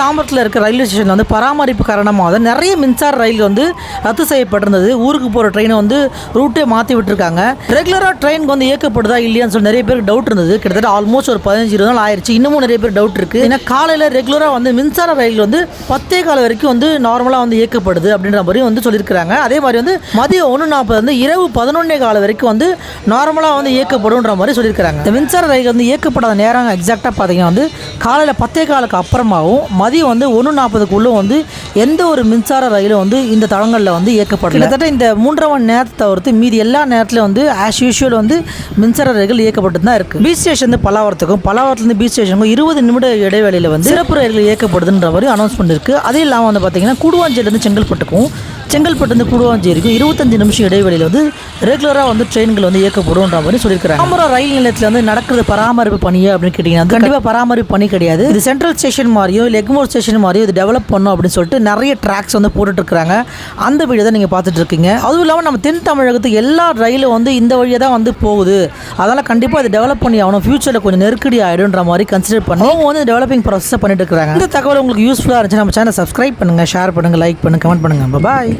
தாம்பரத்தில் இருக்க ரயில்வே ஸ்டேஷனில் வந்து பராமரிப்பு காரணமாக நிறைய மின்சார ரயில் வந்து ரத்து செய்யப்பட்டிருந்தது. ஊருக்கு போகிற ட்ரெயினை வந்து ரூட்டே மாற்றி விட்டுருக்காங்க. ரெகுலராக ட்ரெயினுக்கு வந்து இயக்கப்படுதா இல்லையான்னு சொல்லி நிறைய பேருக்கு டவுட் இருந்தது. கிட்டத்தட்ட ஆல்மோஸ்ட் ஒரு பதினஞ்சு இருபது நாள் ஆயிடுச்சு இன்னமும் நிறைய பேர் டவுட் இருக்குது ஏன்னா காலையில் ரெகுலராக வந்து மின்சார ரயில் வந்து பத்தே கால வரைக்கும் வந்து நார்மலாக வந்து இயக்கப்படுது அப்படின்ற மாதிரி வந்து சொல்லியிருக்கிறாங்க. அதே மாதிரி வந்து மதியம் ஒன்று நாற்பது வந்து இரவு பதினொன்னே கால வரைக்கும் வந்து நார்மலாக வந்து இயக்கப்படும்ன்ற மாதிரி சொல்லியிருக்கிறாங்க. இந்த மின்சார ரயில் வந்து இயக்கப்படாத நேரம் எக்ஸாக்டாக பார்த்தீங்கன்னா வந்து காலையில் பத்தே காலுக்கு அப்புறமாவும் மதியம் வந்து ஒன்று நாற்பதுக்குள்ளே வந்து எந்த ஒரு மின்சார ரயிலும் வந்து இந்த தளங்களில் வந்து இயக்கப்படல. கிட்டத்தட்ட இந்த மூன்றரை மணி நேரத்தை தவிர்த்து மீதி எல்லா நேரத்துலையும் வந்து ஆஸ் யூஷுவல் வந்து மின்சார ரயில்கள் இயக்கப்பட்டு தான் இருக்குது பீச் ஸ்டேஷன் வந்து பல்லாவரத்துக்கும் பல்லாவரத்துலேருந்து பீச் ஸ்டேஷனுக்கும் இருபது நிமிட இடைவெளியில் வந்து சிறப்பு ரயில்கள் இயக்கப்படுதுன்ற மாதிரி அனௌன்ஸ்மெண்ட் இருக்குது அதே இல்லாமல் வந்து பார்த்தீங்கன்னா கூடுவாஞ்சேரிலேருந்து செங்கல்பட்டுக்கும் செங்கல்பட்டுலேருந்து கூடுவாஞ்சேரிக்கும் இருபத்தஞ்சு நிமிஷம் இடைவெளியில் வந்து ரெகுலராக வந்து ட்ரெயின்கள் வந்து இயக்கப்படும்ன்ற மாதிரி சொல்லியிருக்காங்க தாம்பரம் ரயில் நிலையத்தில் வந்து நடக்கிறது பராமரிப்பு பணியா அப்படின்னு கேட்டிங்கன்னா கண்டிப்பாக பராமரிப்பு பணி கிடையாது. இது சென்ட்ரல் ஸ்டேஷன் மாதிரியோ இல்லை எக்மோர் ஸ்டேஷன் மாதிரியோ இது டெவலப் பண்ணும் அப்படின்னு சொல்லிட்டு நிறைய ட்ராக்ஸ் வந்து போட்டுட்ருக்குறாங்க. அந்த வீடியோ தான் நீங்கள் பார்த்துட்ருக்கீங்க. அதுவும் இல்லாமல் நம்ம தென் தமிழகத்துக்கு எல்லா ரயிலும் வந்து இந்த வழியாக தான் வந்து போகுது. அதனால் கண்டிப்பாக அதை டெவலப் பண்ணி ஆகணும். ஃபியூச்சரில் கொஞ்சம் நெருக்கடி ஆகிடும்ன்ற மாதிரி கன்சிடர் பண்ணி அவங்க வந்து டெவலப்பிங் ப்ராசஸை பண்ணிட்டு இருக்கிறாங்க இந்த தகவல் உங்களுக்கு யூஸ்ஃபுல்லாக இருந்துச்சு நம்ம சேனல் சப்ஸ்கிரைப் பண்ணுங்கள் ஷேர் பண்ணுங்கள் லைக் பண்ணுங்கள் கமெண்ட் பண்ணுங்கள் பாய்